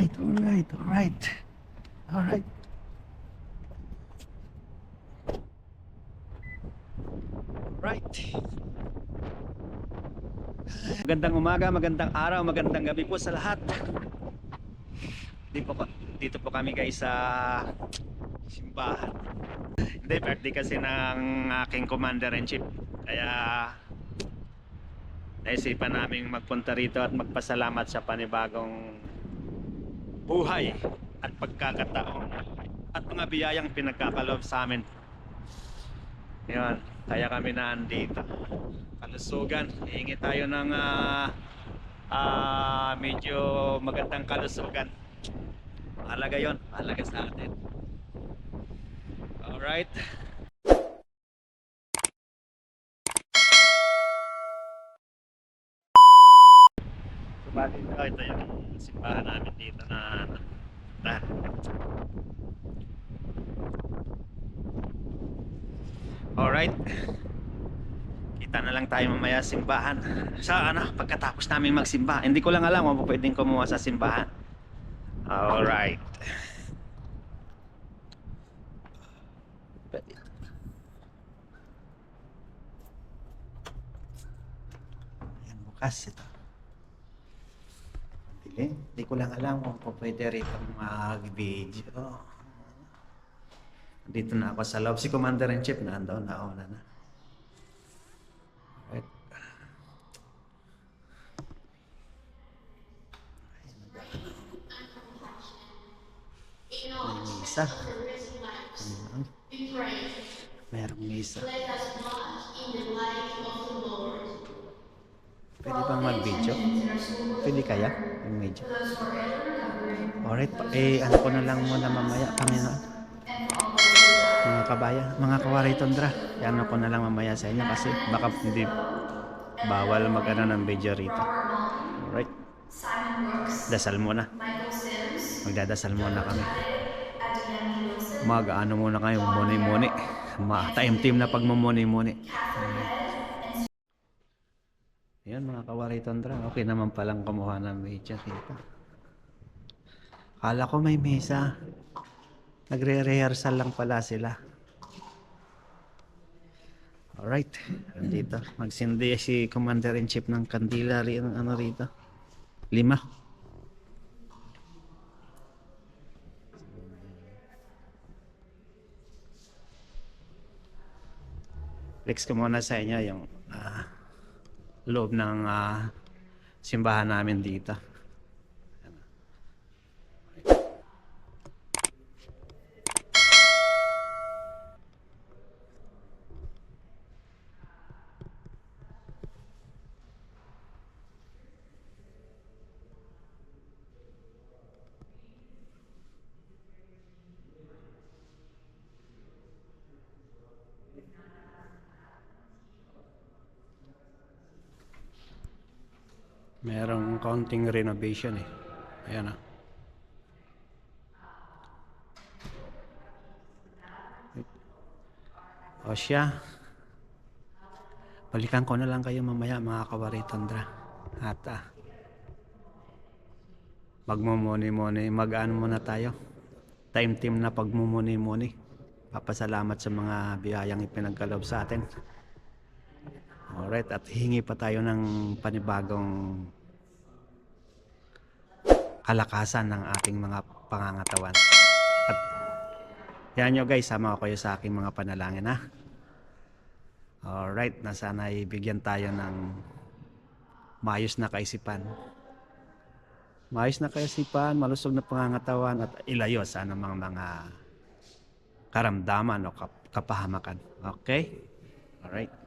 Alright, alright, alright. Alright. Right. Magandang umaga, magandang araw, magandang gabi po sa lahat. Dito po, dito po kami guys sa simbahan. Hindi, birthday kasi ng aking commander-in-chief. Kaya naisipan namin magpunta rito at magpasalamat sa panibagong buhay at pagkakataon at mga biyayang pinagkakaloob sa amin. Yun, kaya kami na andito. Kalusugan, hihingi tayo ng ah, ah, medyo magandang kalusugan. Mahalaga yon, mahalaga sa atin. Alright. Bali ito, ito yung simbahan namin dito na na Alright. Kita na lang tayo mamaya simbahan. Sa ano, pagkatapos namin magsimba. Hindi ko lang alam kung pwedeng kumuha sa simbahan. Alright. Pwede. Ayan, bukas ito. Hindi ko lang alam kung po pwede rito mag-video. Dito na ako sa loob. Si Commander-in-Chief na andaw na una na. Alright. May misa. Ayan. Merong misa. Pwede bang mag-video? Pwede kaya? Medyo. Alright, eh ano ko na lang muna mamaya Panginoon. Mga kabayan, mga kawari tundra. Ano ko na lang mamaya sa inyo kasi baka hindi bawal magano ng video rito. Alright, dasal muna. Magdadasal muna kami. Mag-ano muna kayo, muni-muni. Ma-time-team na pagmumuni-muni. Mga kawari tundra. Okay naman palang kumuha ng video dito. Kala ko may mesa. Nagre-rehearsal lang pala sila. Alright. Dito. Magsindi si Commander-in-Chief ng kandila rin. Ano rito? Lima. Flex ko muna sa inyo yung ah, loob ng ah, simbahan namin dito. Merong counting renovation eh. Ayan ah. O siya. Balikan ko na lang kayo mamaya mga kawari tundra. At ah, magmumuni-muni, mag-ano muna tayo. Time team na pagmumuni-muni. Papasalamat sa mga biyayang ipinagkaloob sa atin. Alright, at hingi pa tayo ng panibagong kalakasan ng ating mga pangangatawan. At yan nyo guys, sama ko kayo sa aking mga panalangin ha. Alright, na sana ibigyan tayo ng maayos na kaisipan. Maayos na kaisipan, malusog na pangangatawan at ilayo sa anumang mga karamdaman o kap- kapahamakan. Okay? Alright.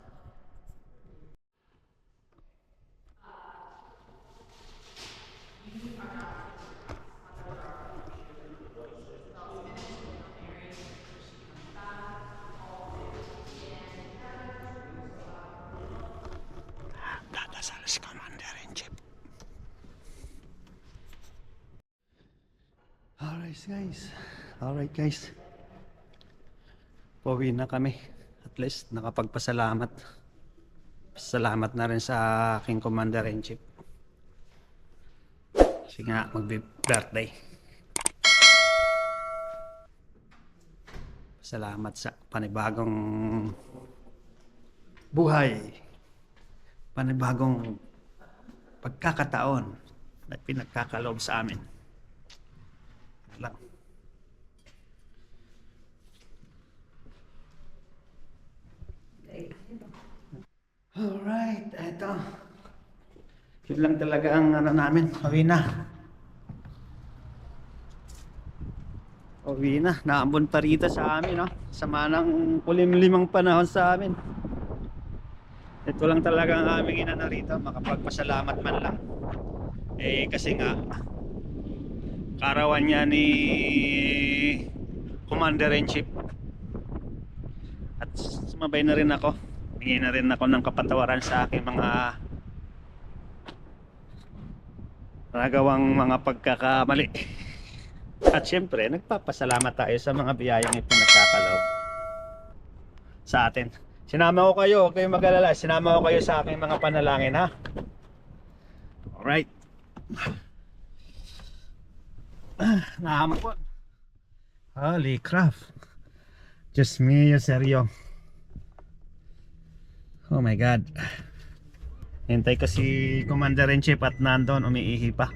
Alright guys. Alright guys. Pauwi na kami. At least nakapagpasalamat. Salamat na rin sa aking Commander-in-Chief. Kasi nga, magbe-birthday. Salamat sa panibagong buhay. Panibagong pagkakataon na pinagkakaloob sa amin. Lang. Alright, eto. Yun lang talaga ang ano namin. Uwi na. Uwi na. Naambon pa rito sa amin, no? Sama ng kulimlimang panahon sa amin. Ito lang talaga ang aming inano rito. Makapagpasalamat man lang. Eh, kasi nga, karawan niya ni Commander-in-Chief. At sumabay na rin ako. Hingi na rin ako ng kapatawaran sa aking mga nagawang mga pagkakamali. At syempre, nagpapasalamat tayo sa mga biyayang ipinagkakaloob sa atin. Sinama ko kayo, huwag kayong mag-alala. Sinama ko kayo sa aking mga panalangin, ha? Alright. Ah, nahamak po. Holy crap. Just me, seryo. Oh my God. Hintay ko si Commander-in-Chief at nandun umiihi pa.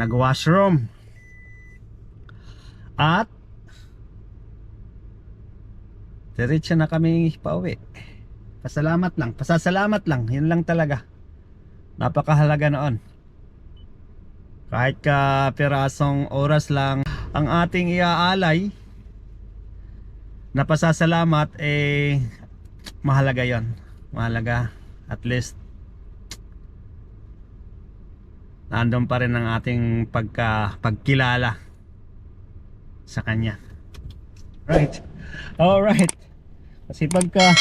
Nag-washroom. At diretso na kami pauwi. Pasalamat lang, pasasalamat lang, yun lang talaga. Napakahalaga noon. Kahit ka pirasong oras lang ang ating iaalay na pasasalamat eh mahalaga yon mahalaga. At least nandun pa rin ang ating pagka, pagkilala sa kanya. Right. Alright kasi pagka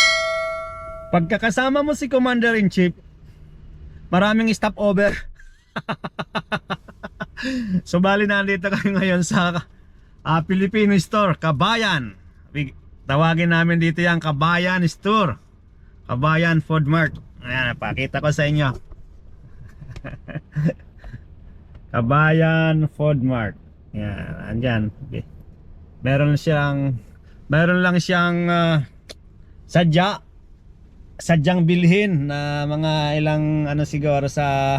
pagkakasama mo si Commander in Chief maraming stopover so bali nandito kami ngayon sa ah, Filipino Store Kabayan. Tawagin namin dito yung Kabayan Store. Kabayan Food Mart. Ayan pakita ko sa inyo. Kabayan Food Mart. Yan andyan. Okay. meron siyang meron lang siyang ah, sadya. Sadyang bilhin na mga ilang ano siguro sa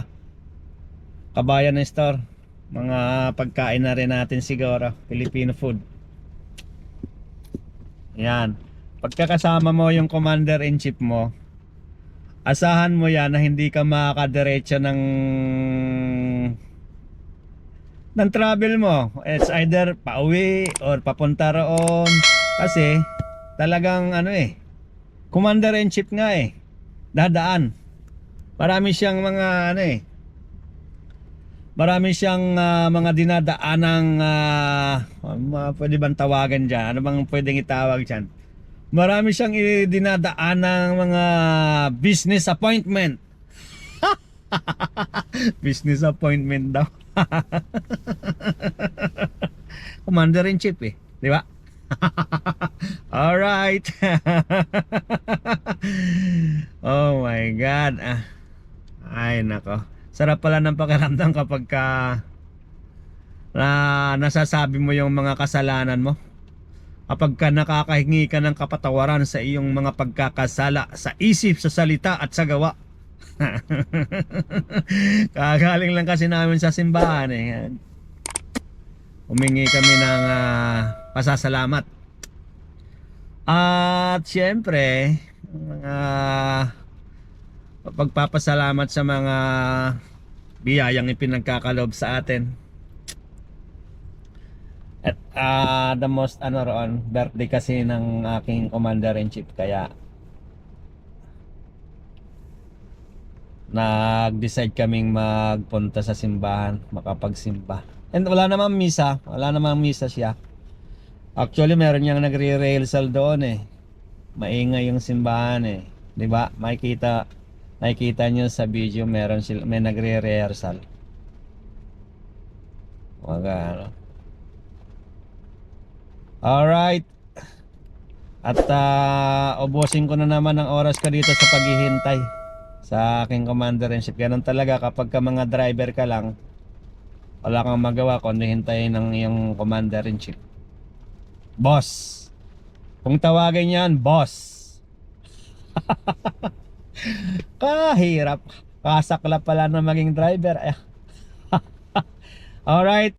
Kabayan Store mga pagkain na rin natin siguro Filipino food. Yan. Pagkakasama mo yung commander in chief mo asahan mo yan na hindi ka makakadiretso ng ng travel mo. It's either pauwi or papunta roon. Kasi talagang ano eh commander in chief nga eh dadaan. Marami siyang mga ano eh marami siyang ah, mga dinadaanang ah, mga pwede bang tawagan dyan ano bang pwedeng itawag dyan marami siyang i- dinadaanang mga business appointment business appointment daw commander in chief eh di ba Alright. oh my God. Ah. Ay, nako. Sarap pala ng pakiramdam kapag ka na nasasabi mo yung mga kasalanan mo. Kapag ka nakakahingi ka ng kapatawaran sa iyong mga pagkakasala sa isip, sa salita at sa gawa. Kagaling lang kasi namin sa simbahan eh. Humingi kami ng ah, pasasalamat. At syempre, mga pagpapasalamat sa mga biyayang ipinagkakalob sa atin. At ah, the most ano roon, birthday kasi ng aking commander-in-chief kaya nag-decide kaming magpunta sa simbahan, makapagsimba. And wala namang misa, wala namang misa siya. Actually, meron niyang nagre-rehearsal doon eh. Maingay yung simbahan eh. 'Di ba? Makikita nakikita niyo sa video meron sila may nagre-rehearsal. Wag ano. Alright. At uh, ubusin ko na naman ang oras ko dito sa paghihintay sa aking commander in chief. Ganun talaga kapag ka mga driver ka lang, Wala kang magawa kundi hintayin ng iyong commander-in-chief. Boss. Kung tawagin yan, boss. Kahirap. Kasaklap pala na maging driver. Alright.